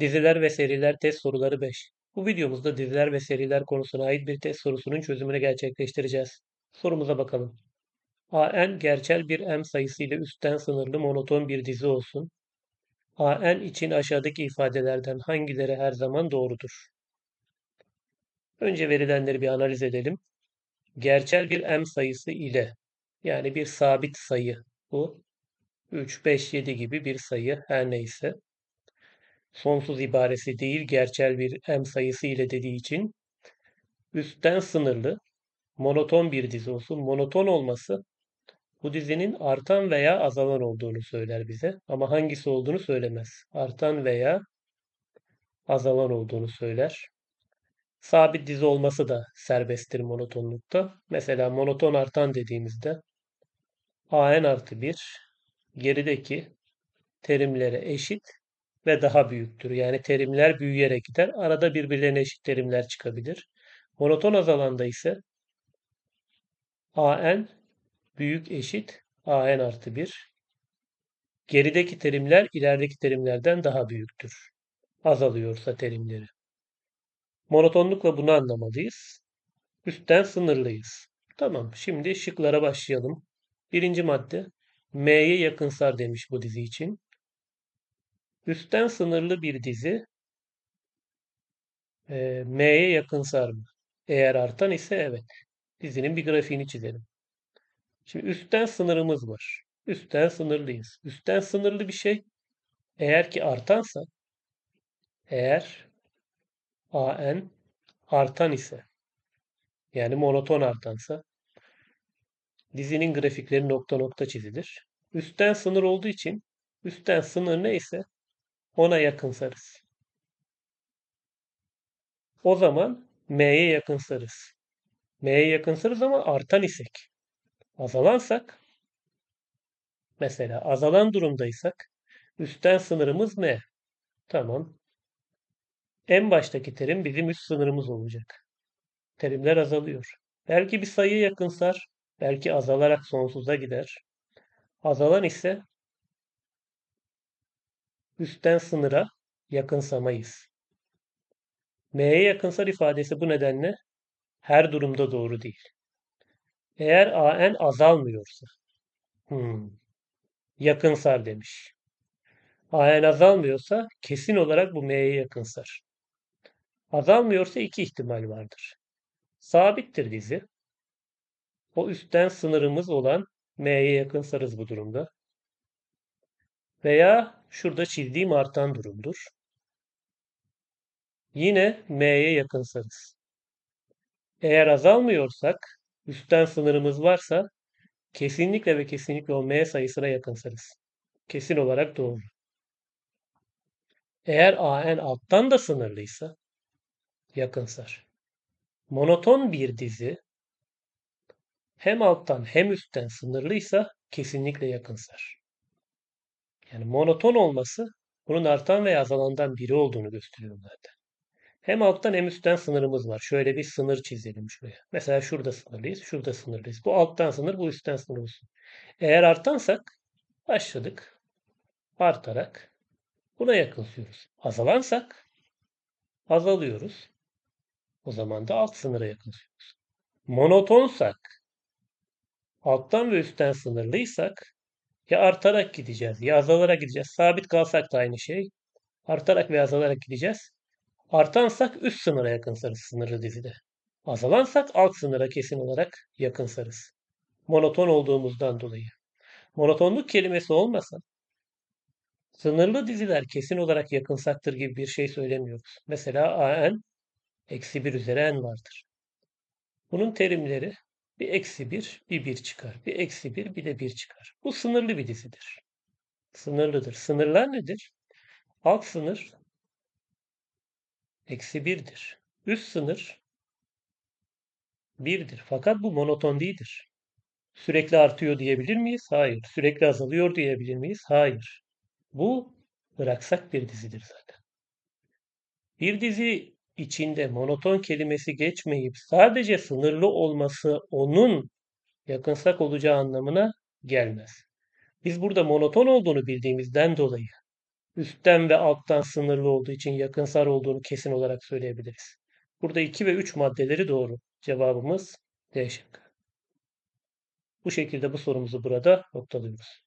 Diziler ve seriler test soruları 5. Bu videomuzda diziler ve seriler konusuna ait bir test sorusunun çözümünü gerçekleştireceğiz. Sorumuza bakalım. AN gerçel bir M sayısı ile üstten sınırlı monoton bir dizi olsun. AN için aşağıdaki ifadelerden hangileri her zaman doğrudur? Önce verilenleri bir analiz edelim. Gerçel bir M sayısı ile yani bir sabit sayı bu 3, 5, 7 gibi bir sayı her neyse sonsuz ibaresi değil gerçel bir m sayısı ile dediği için üstten sınırlı monoton bir dizi olsun. Monoton olması bu dizinin artan veya azalan olduğunu söyler bize ama hangisi olduğunu söylemez. Artan veya azalan olduğunu söyler. Sabit dizi olması da serbesttir monotonlukta. Mesela monoton artan dediğimizde an artı 1 gerideki terimlere eşit ve daha büyüktür. Yani terimler büyüyerek gider. Arada birbirlerine eşit terimler çıkabilir. Monoton azalanda ise an büyük eşit an artı 1. Gerideki terimler ilerideki terimlerden daha büyüktür. Azalıyorsa terimleri. Monotonlukla bunu anlamalıyız. Üstten sınırlıyız. Tamam. Şimdi şıklara başlayalım. Birinci madde. M'ye yakınsar demiş bu dizi için. Üstten sınırlı bir dizi e, M'ye yakınsar mı? Eğer artan ise evet. Dizinin bir grafiğini çizelim. Şimdi üstten sınırımız var. Üstten sınırlıyız. Üstten sınırlı bir şey eğer ki artansa eğer AN artan ise yani monoton artansa dizinin grafikleri nokta nokta çizilir. Üstten sınır olduğu için üstten sınır neyse ona yakınsarız. O zaman M'ye yakınsarız. M'ye yakınsarız ama artan isek. Azalansak mesela azalan durumdaysak üstten sınırımız M. Tamam. En baştaki terim bizim üst sınırımız olacak. Terimler azalıyor. Belki bir sayı yakınsar, belki azalarak sonsuza gider. Azalan ise üstten sınıra yakınsamayız. M'ye yakınsar ifadesi bu nedenle her durumda doğru değil. Eğer AN azalmıyorsa hmm, yakınsar demiş. AN azalmıyorsa kesin olarak bu M'ye yakınsar. Azalmıyorsa iki ihtimal vardır. Sabittir dizi. O üstten sınırımız olan M'ye yakınsarız bu durumda. Veya şurada çizdiğim artan durumdur. Yine M'ye yakınsarız. Eğer azalmıyorsak, üstten sınırımız varsa kesinlikle ve kesinlikle o M sayısına yakınsarız. Kesin olarak doğru. Eğer AN alttan da sınırlıysa yakınsar. Monoton bir dizi hem alttan hem üstten sınırlıysa kesinlikle yakınsar. Yani monoton olması bunun artan veya azalandan biri olduğunu gösteriyor zaten. Hem alttan hem üstten sınırımız var. Şöyle bir sınır çizelim şuraya. Mesela şurada sınırlıyız, şurada sınırlıyız. Bu alttan sınır, bu üstten sınır olsun. Eğer artansak başladık. Artarak buna yakınsıyoruz. Azalansak azalıyoruz. O zaman da alt sınıra yakınsıyoruz. Monotonsak alttan ve üstten sınırlıysak ya artarak gideceğiz ya azalarak gideceğiz. Sabit kalsak da aynı şey. Artarak ve azalarak gideceğiz. Artansak üst sınıra yakınsarız sınırlı dizide. Azalansak alt sınıra kesin olarak yakınsarız. Monoton olduğumuzdan dolayı. Monotonluk kelimesi olmasa sınırlı diziler kesin olarak yakınsaktır gibi bir şey söylemiyoruz. Mesela an eksi 1 üzeri n vardır. Bunun terimleri bir eksi 1, bir 1 çıkar. Bir eksi 1, bir de 1 çıkar. Bu sınırlı bir dizidir. Sınırlıdır. Sınırlar nedir? Alt sınır eksi 1'dir. Üst sınır 1'dir. Fakat bu monoton değildir. Sürekli artıyor diyebilir miyiz? Hayır. Sürekli azalıyor diyebilir miyiz? Hayır. Bu bıraksak bir dizidir zaten. Bir dizi içinde monoton kelimesi geçmeyip sadece sınırlı olması onun yakınsak olacağı anlamına gelmez. Biz burada monoton olduğunu bildiğimizden dolayı üstten ve alttan sınırlı olduğu için yakınsar olduğunu kesin olarak söyleyebiliriz. Burada 2 ve 3 maddeleri doğru. Cevabımız D şıkkı. Bu şekilde bu sorumuzu burada noktalıyoruz.